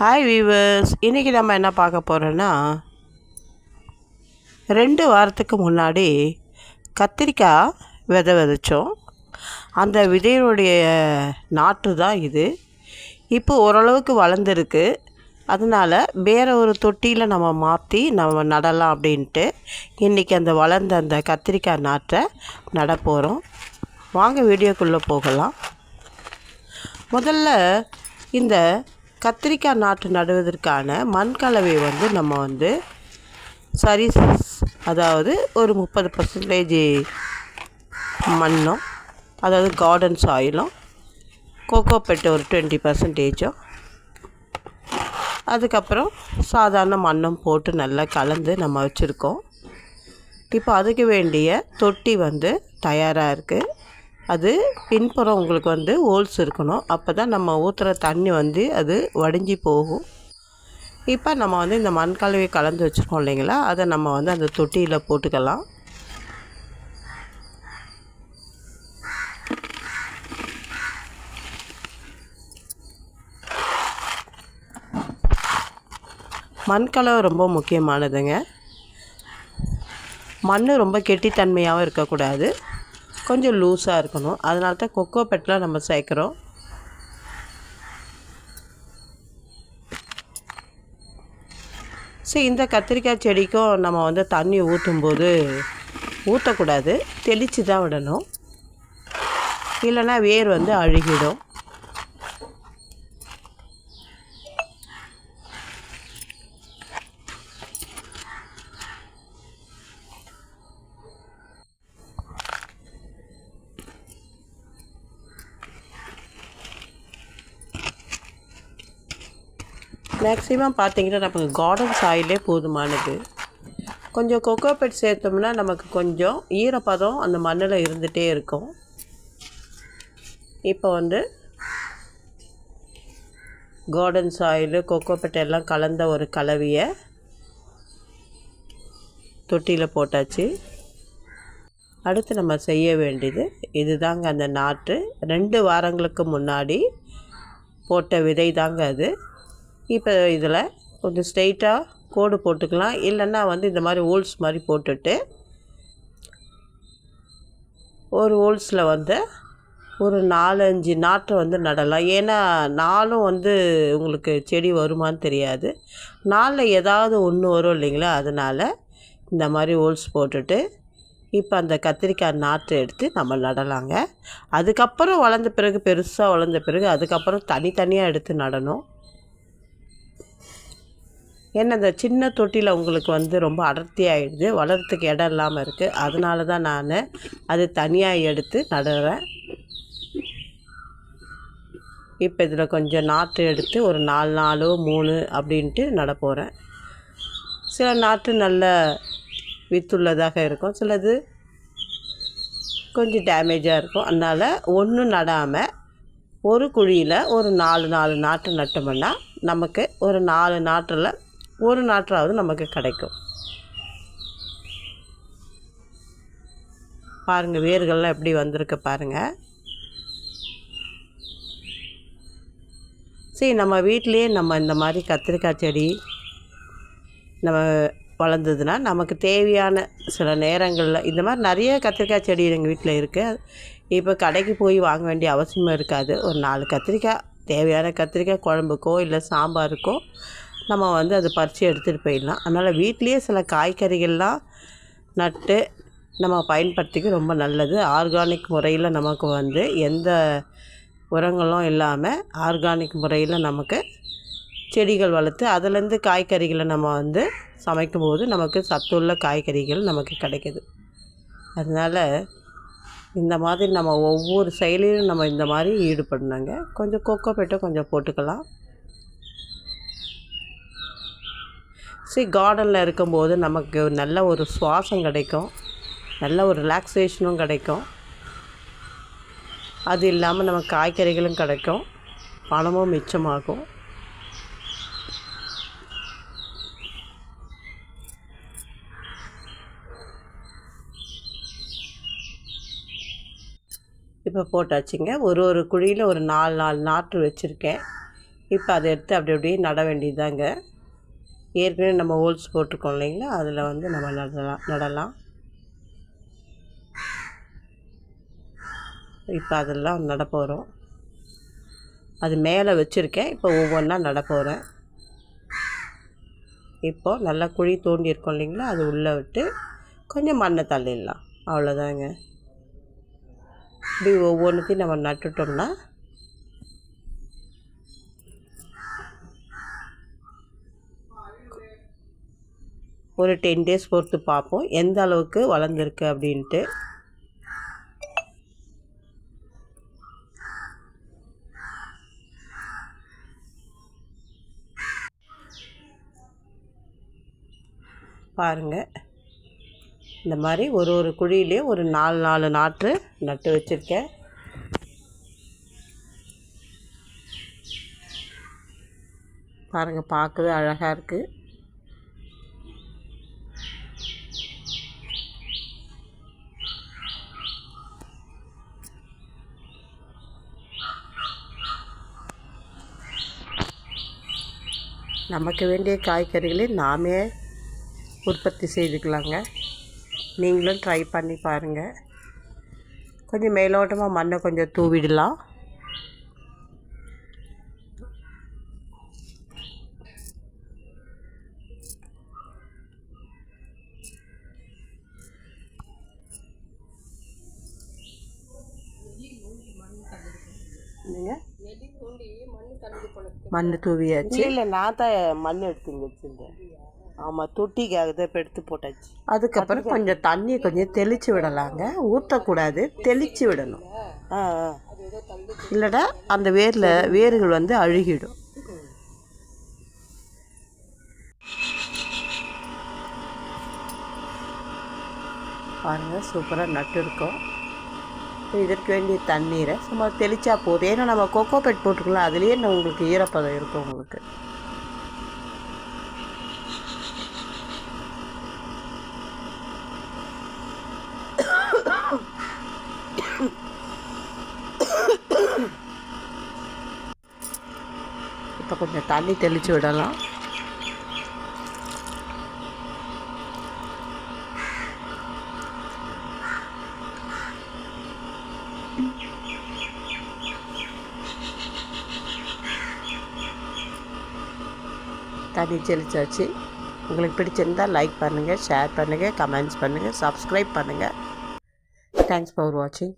Hi viewers இன்றைக்கி நம்ம என்ன பார்க்க போகிறோன்னா ரெண்டு வாரத்துக்கு முன்னாடி கத்திரிக்காய் விதை விதைச்சோம். அந்த விதையினுடைய நாற்று தான் இது. இப்போ ஓரளவுக்கு வளர்ந்துருக்கு. அதனால் வேறு ஒரு தொட்டியில் நம்ம மாற்றி நம்ம நடலாம் அப்படின்ட்டு இன்றைக்கி அந்த வளர்ந்த அந்த கத்திரிக்காய் நாற்றை நட போகிறோம் வாங்க வீடியோக்குள்ளே போகலாம். முதல்ல இந்த கத்திரிக்காய் நாற்று நடுவதற்கான மண் கலவையை வந்து நம்ம வந்து சரி அதாவது ஒரு முப்பது பர்சன்டேஜ் மண்ணும் அதாவது கார்டன் சாயிலும் கோகோ பெட்டு ஒரு டுவெண்ட்டி பர்சன்டேஜும் அதுக்கப்புறம் சாதாரண மண்ணும் போட்டு நல்லா கலந்து நம்ம வச்சுருக்கோம். இப்போ அதுக்கு வேண்டிய தொட்டி வந்து தயாராக இருக்குது அது பின்புறம் உங்களுக்கு வந்து ஹோல்ஸ் இருக்கணும். அப்போ தான் நம்ம ஊற்றுற தண்ணி வந்து அது வடிஞ்சு போகும். இப்போ நம்ம வந்து இந்த மண் கலவை கலந்து வச்சுருக்கோம் இல்லைங்களா? அதை நம்ம வந்து அந்த தொட்டியில் போட்டுக்கலாம். மண் கலவை ரொம்ப முக்கியமானதுங்க. மண் ரொம்ப கெட்டித்தன்மையாகவும் இருக்கக்கூடாது. கொஞ்சம் லூஸாக இருக்கணும். அதனால தான் கொக்கோ பெட்லாம் நம்ம சேர்க்குறோம். சரி இந்த கத்திரிக்காய் செடிக்கும் நம்ம வந்து தண்ணி ஊற்றும்போது ஊற்றக்கூடாது தெளித்து தான் விடணும். இல்லைன்னா வேர் வந்து அழுகிடும். மேக்ஸிமம் பார்த்தீங்கன்னா நமக்கு கார்டன் சாயிலே போதுமானது. கொஞ்சம் கொக்கோ பெட் சேர்த்தோம்னா நமக்கு கொஞ்சம் ஈரப்பதம் அந்த மண்ணில் இருந்துகிட்டே இருக்கும். இப்போ வந்து கார்டன் சாயிலு கொக்கோ பெட் எல்லாம் கலந்த ஒரு கலவையை தொட்டியில் போட்டாச்சு. அடுத்து நம்ம செய்ய வேண்டியது இதுதாங்க அந்த நாற்று. ரெண்டு வாரங்களுக்கு முன்னாடி போட்ட விதை தாங்க அது. இப்போ இதில் கொஞ்சம் ஸ்ட்ரெயிட்டாக கோடு போட்டுக்கலாம். இல்லைன்னா வந்து இந்த மாதிரி ஹோல்ஸ் மாதிரி போட்டுட்டு ஒரு ஹோல்ஸில் வந்து ஒரு நாலஞ்சு நாற்றை வந்து நடலாம். ஏன்னா நாலும் வந்து உங்களுக்கு செடி வருமான்னு தெரியாது. நாளில் ஏதாவது ஒன்று வரும் இல்லைங்களா? அதனால் இந்த மாதிரி ஹோல்ஸ் போட்டுட்டு இப்போ அந்த கத்திரிக்காய் நாற்று எடுத்து நம்ம நடலாங்க. அதுக்கப்புறம் வளர்ந்த பிறகு பெருசாக வளர்ந்த பிறகு அதுக்கப்புறம் தனித்தனியாக எடுத்து நடணும். ஏன்னா இந்த சின்ன தொட்டியில் உங்களுக்கு வந்து ரொம்ப அடர்த்தி ஆகிடுது வளர்கிறதுக்கு இடம் இல்லாமல் இருக்குது அதனால தான் நான் அது தனியாக எடுத்து நடுறேன். இப்போ இதில் கொஞ்சம் நாற்று எடுத்து ஒரு நாலு நாலோ மூணு அப்படின்ட்டு நட போகிறேன் சில நாற்று நல்ல வித்துள்ளதாக இருக்கும். சிலது கொஞ்சம் டேமேஜாக இருக்கும். அதனால் ஒன்றும் நடாமல் ஒரு குழியில் ஒரு நாலு நாலு நாற்று நட்டோம்னா நமக்கு ஒரு நாலு நாற்றில் ஒரு நாற்றாவது நமக்கு கிடைக்கும். பாருங்கள் வேர்கள்லாம் எப்படி வந்திருக்கு பாருங்கள் சரி நம்ம வீட்டிலையே நம்ம இந்த மாதிரி கத்திரிக்காய் செடி நம்ம வளர்ந்ததுன்னா நமக்கு தேவையான சில நேரங்களில் இந்த மாதிரி நிறைய கத்திரிக்காய் செடி எங்கள் வீட்டில் இருக்குது இப்போ கடைக்கு போய் வாங்க வேண்டிய அவசியமும் இருக்காது. ஒரு நாலு கத்திரிக்காய் தேவையான கத்திரிக்காய் குழம்புக்கோ இல்லை சாம்பாருக்கோ நம்ம வந்து அதை பறித்து எடுத்துகிட்டு போயிடலாம். அதனால் வீட்லேயே சில காய்கறிகள்லாம் நட்டு நம்ம பயன்படுத்திக்க ரொம்ப நல்லது. ஆர்கானிக் முறையில் நமக்கு வந்து எந்த உரங்களும் இல்லாமல் ஆர்கானிக் முறையில் நமக்கு செடிகள் வளர்த்து அதுலேருந்து காய்கறிகளை நம்ம வந்து சமைக்கும்போது நமக்கு சத்துள்ள காய்கறிகள் நமக்கு கிடைக்கிது. அதனால் இந்த மாதிரி நம்ம ஒவ்வொரு செயலிலும் நம்ம இந்த மாதிரி ஈடுபடணுங்க. கொஞ்சம் கொக்கோ பெட்டை கொஞ்சம் போட்டுக்கலாம். சரி கார்டனில் இருக்கும்போது நமக்கு நல்ல ஒரு சுவாசம் கிடைக்கும். நல்ல ஒரு ரிலாக்ஸேஷனும் கிடைக்கும். அது இல்லாமல் நமக்கு காய்கறிகளும் கிடைக்கும். பணமும் மிச்சமாகும். இப்போ போட்டாச்சுங்க. ஒரு ஒரு குழியில் ஒரு நாலு நாலு நாற்று வச்சுருக்கேன். இப்போ அதை எடுத்து அப்படி அப்படியே நட வேண்டியதாங்க ஏற்கனவே நம்ம ஹோல்ஸ் போட்டிருக்கோம் இல்லைங்களா? அதில் வந்து நம்ம நடலாம் நடலாம். இப்போ அதெல்லாம் நடப்போகிறோம் அது மேலே வச்சுருக்கேன். இப்போ ஒவ்வொன்றா நடப்போகிறேன் இப்போது நல்லா குழி தோண்டி இருக்கோம் இல்லைங்களா? அது உள்ளே விட்டு கொஞ்சம் மண்ணை தள்ளிடலாம். அவ்வளோதாங்க இப்படி ஒவ்வொன்றுத்தையும் நம்ம நட்டுட்டோம்னா ஒரு டென் டேஸ் பொறுத்து பார்ப்போம். எந்த அளவுக்கு வளர்ந்துருக்கு அப்படின்ட்டு. பாருங்கள் இந்த மாதிரி ஒரு ஒரு குழியிலையும் ஒரு நாலு நாலு நாற்று நட்டு வச்சுருக்கேன். பாருங்கள் பார்க்கவே அழகாக இருக்குது நமக்கு வேண்டிய காய்கறிகளை நாமே உற்பத்தி செய்துக்கலாங்க. நீங்களும் ட்ரை பண்ணி பாருங்கள் கொஞ்சம் மேலோட்டமாக மண்ணை கொஞ்சம் தூவிடலாம். மண் தூவியாச்சு. இல்லை நான் தான் மண் எடுத்து வச்சுருந்தேன் ஆமாம் தொட்டிக்காக தான் இப்போ எடுத்து போட்டாச்சு. அதுக்கப்புறம் கொஞ்சம் தண்ணியை கொஞ்சம் தெளித்து விடலாங்க. ஊற்றக்கூடாது தெளித்து விடணும். இல்லைடா அந்த வேரில் வேர்கள் வந்து அழுகிடும். பாருங்கள் சூப்பராக நட்டு இருக்கோம். இதற்கு வேண்டிய தண்ணீரை சும்மா தெளித்தா போதும். ஏன்னா நம்ம கொக்கோ பெட் போட்டுக்கலாம் அதுலேயே உங்களுக்கு ஈரப்பதம் இருக்கும் உங்களுக்கு. இப்போ கொஞ்சம் தண்ணி தெளித்து விடலாம். தண்ணி தெளிச்சாச்சு உங்களுக்கு பிடிச்சிருந்தால் லைக் பண்ணுங்கள் ஷேர் பண்ணுங்கள் கமெண்ட்ஸ் பண்ணுங்கள் சப்ஸ்கிரைப் பண்ணுங்கள் தேங்க்ஸ் ஃபார் வாட்சிங்